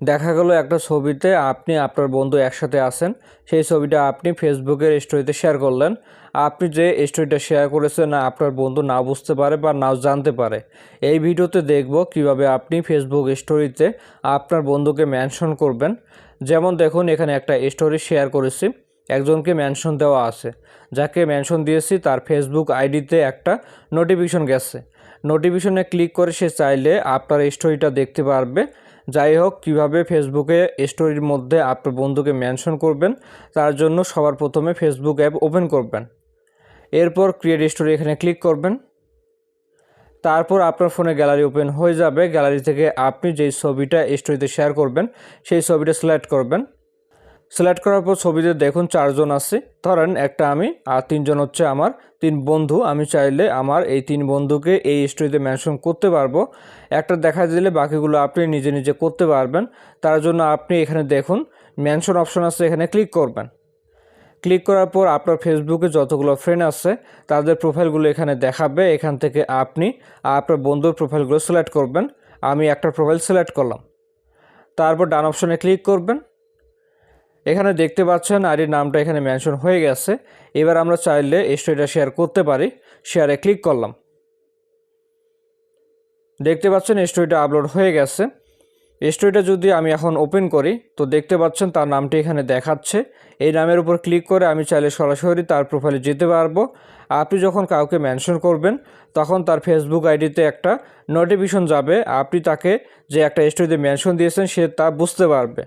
দেখা গেল একটা ছবিতে আপনি আপনার বন্ধু একসাথে আছেন। সেই ছবিটা আপনি ফেসবুকের স্টোরিতে শেয়ার করলেন। আপনি যে স্টোরিটা শেয়ার করেছেন না আপনার বন্ধু না বুঝতে পারে বা না জানতে পারে। এই ভিডিওতে দেখব কীভাবে আপনি ফেসবুক স্টোরিতে আপনার বন্ধুকে মেনশন করবেন। যেমন দেখুন, এখানে একটা স্টোরি শেয়ার করেছি। একজনকে মেনশন দেওয়া আছে। যাকে মেনশন দিয়েছি, তার ফেসবুক আইডিতে একটা নোটিফিকেশন গেছে। নোটিফিকেশনে ক্লিক করে সে চাইলে আপনার স্টোরিটা দেখতে পারবে। যাই হোক, কীভাবে ফেসবুকে স্টোরির মধ্যে আপনার বন্ধুকে মেনশন করবেন, তার জন্য সবার প্রথমে ফেসবুক অ্যাপ ওপেন করবেন। এরপর ক্রিয়েট স্টোরি এখানে ক্লিক করবেন। তারপর আপনার ফোনে গ্যালারি ওপেন হয়ে যাবে। গ্যালারি থেকে আপনি যেই ছবিটা স্টোরিতে শেয়ার করবেন, সেই ছবিটা সিলেক্ট করবেন। সিলেক্ট করার পর ছবিতে দেখুন চারজন আছে। ধরেন একটা আমি আর তিনজন হচ্ছে আমার। তিন বন্ধু, আমি চাইলে আমার এই তিন বন্ধুকে এই স্টোরিতে মেনশন করতে পারব। একটা দেখা দিলে বাকিগুলো আপনি নিজে নিজে করতে পারবেন। তার জন্য আপনি এখানে দেখুন মেনশন অপশন আছে, এখানে ক্লিক করবেন। ক্লিক করার পর আপনার ফেসবুকে যতগুলো ফ্রেন্ড আছে, তাদের প্রোফাইলগুলো এখানে দেখাবে। এখান থেকে আপনি আপনার বন্ধুর প্রোফাইলগুলো সিলেক্ট করবেন। আমি একটা প্রোফাইল সিলেক্ট করলাম। তারপর ডান অপশনে ক্লিক করবেন। এখানে দেখতে পাচ্ছেন আইডির নামটা এখানে মেনশন হয়ে গেছে। এবার আমরা চাইলে স্টোরিটা শেয়ার করতে পারি। শেয়ারে ক্লিক করলাম। দেখতে পাচ্ছেন স্টোরিটা আপলোড হয়ে গেছে। স্টোরিটা যদি আমি এখন ওপেন করি, তো দেখতে পাচ্ছেন তার নামটি এখানে দেখাচ্ছে। এই নামের উপর ক্লিক করে আমি চাইলে সরাসরি তার প্রোফাইলে যেতে পারব। আপনি যখন কাউকে মেনশন করবেন, তখন তার ফেসবুক আইডিতে একটা নোটিফিকেশন যাবে। আপনি তাকে যে একটা স্টোরিতে মেনশন দিয়েছেন, সে তা বুঝতে পারবে।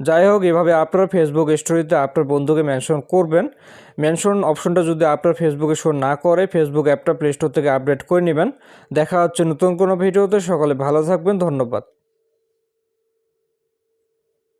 যাই হোক এভাবে আপনার ফেসবুক স্টোরিতে আপনার বন্ধুকে মেনশন করবেন। মেনশন অপশনটা যদি আপনার ফেসবুকে শো না করে ফেসবুক অ্যাপটা প্লে স্টোর থেকে আপডেট করে নেবেন। দেখা হচ্ছে নতুন কোনো ভিডিওতে। সকলে ভালো থাকবেন। ধন্যবাদ।